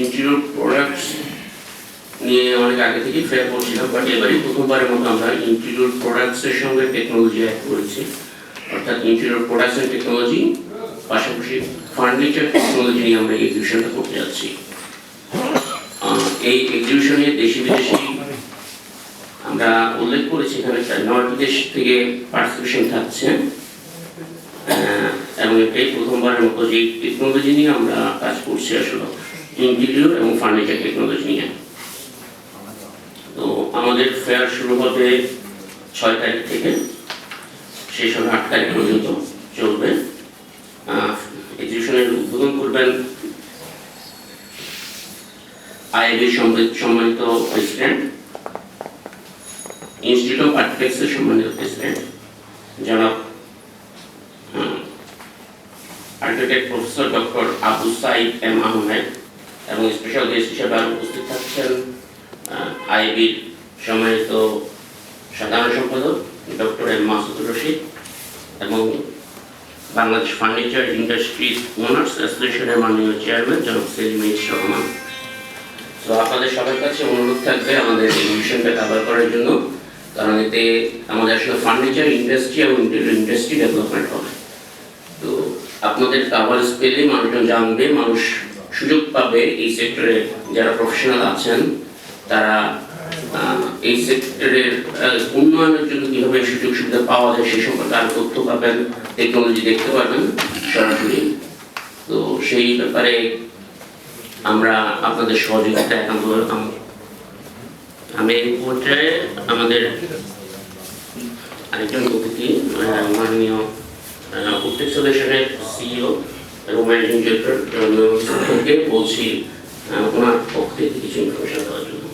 Institute products নিয়ে অনেক আগে থেকে ফেয়ার করছিলাম বাট এবারই প্রথমবারের মতো আমরা ইনস্টিটিউট প্রোডাক্টসের সঙ্গে টেকনোলজি অ্যাড করেছি। অর্থাৎ প্রোডাক্টস অ্যান্ড টেকনোলজি পাশাপাশি ফার্নিচার টেকনোলজি নিয়ে আমরা এক্সিবিশনটা করতে যাচ্ছি। এই এক্সিবিশনে দেশি বিদেশি আমরা উল্লেখ করেছি, এখানে নয়টি দেশ থেকে পার্টিসিপেশন থাকছে। এবং এটাই প্রথমবারের মতো যে টেকনোলজি নিয়ে আমরা কাজ করছি আসলে। ইন্টেরিয়র এবং ফার্নিচার টেকনোলজি নিয়ে। তো আমাদের ফেয়ার শুরু হবে ছয় তারিখ থেকে, শেষ হবে আট তারিখ পর্যন্ত চলবে। এক্সিবিশনের উদ্বোধন করবেন আইএবি সম্মানিত প্রেসিডেন্ট ইনস্টিটিউট অফ আর্কিটেক্টসের সম্মানিত প্রেসিডেন্ট জনাব architect professor doctor Abu Saeed M Ahmed এবং স্পেশাল গেস্ট হিসেবে আরও উপস্থিত থাকছেন আইবির সম্মানিত সাধারণ সম্পাদক ডক্টর এম মাসুদুর রশিদ এবং বাংলাদেশ ফার্নিচার ইন্ডাস্ট্রিজ ওনার্স অ্যাসোসিয়েশনের মাননীয় চেয়ারম্যান জনাব সেলিম রহমান। তো আপনাদের সবার কাছে অনুরোধ থাকবে আমাদের এই মিশনটা কাভার করার জন্য, কারণ এতে আমাদের আসলে ফার্নিচার ইন্ডাস্ট্রি এবং ইন্ডাস্ট্রি ডেভেলপমেন্ট হবে। তো, আপনাদের কাভারেজ পেলে মানুষজন জানবে, মানুষ পাবে এই সেক্টরে যারা প্রফেশনাল আছেন, তারা এই সেক্টরের উন্নয়নের জন্য কীভাবে সুযোগ সুবিধা পাওয়া যায় সে সম্পর্কে আরও তথ্য পাবেন টেকনোলজি দেখতে পারবেন সরাসরি। তো সেই ব্যাপারে আমরা আপনাদের সহযোগিতা একান্ত আম- এই পর্যায়ে আমাদের আরেকজন অতিথি মাননীয় উত্তেক সলিউশনের সিইও এবং ম্যানেজিং ডিরেক্টর বলছি ওনার পক্ষে কিছু ইনফরমেশন দেওয়ার জন্য।